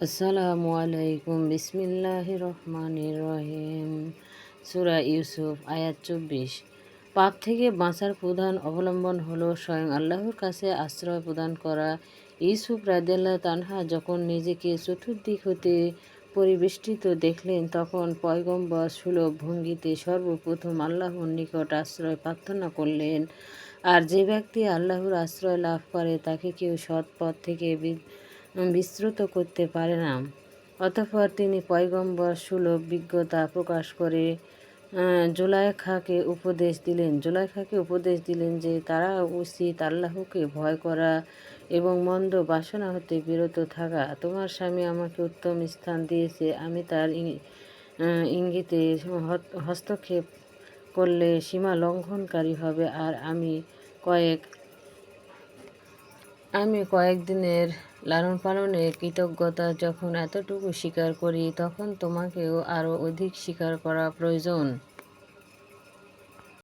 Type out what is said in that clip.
আসসালামু আলাইকুম। বিসমিল্লাহ রহমানির রহিম। সুরা ইউসুফ, আয়াত চব্বিশ। পাপ থেকে বাঁচার প্রধান অবলম্বন হলো স্বয়ং আল্লাহর কাছে আশ্রয় প্রদান করা। ইউসুফ রাদিয়াল্লাহ তানহা যখন নিজেকে চতুর্দিক হতে পরিবেষ্টিত দেখলেন, তখন পয়গম্বর সুলভ ভঙ্গিতে সর্বপ্রথম আল্লাহর নিকট আশ্রয় প্রার্থনা করলেন। আর যে ব্যক্তি আল্লাহর আশ্রয় লাভ করে, তাকে কেউ সৎ পথ থেকে বিস্তৃত করতে পারে না। অতঃপর তিনি পয়গম্বর সুলভ বিজ্ঞতা প্রকাশ করে জুলাইখাকে উপদেশ দিলেন। জুলাইখাকে উপদেশ দিলেন যে তারা উচিত আল্লাহকে ভয় করা এবং মন্দ বাসনা হতে বিরত থাকা। তোমার স্বামী আমাকে উত্তম স্থান দিয়েছে, আমি তার ইঙ্গিতে হস্তক্ষেপ করলে সীমা লঙ্ঘনকারী হবে আর আমি কয়েক, আমি কয়েকদিনের লালন পালনের কৃতজ্ঞতা যখন এতটুকু স্বীকার করি তখন তোমাকেও আরও অধিক স্বীকার করা প্রয়োজন।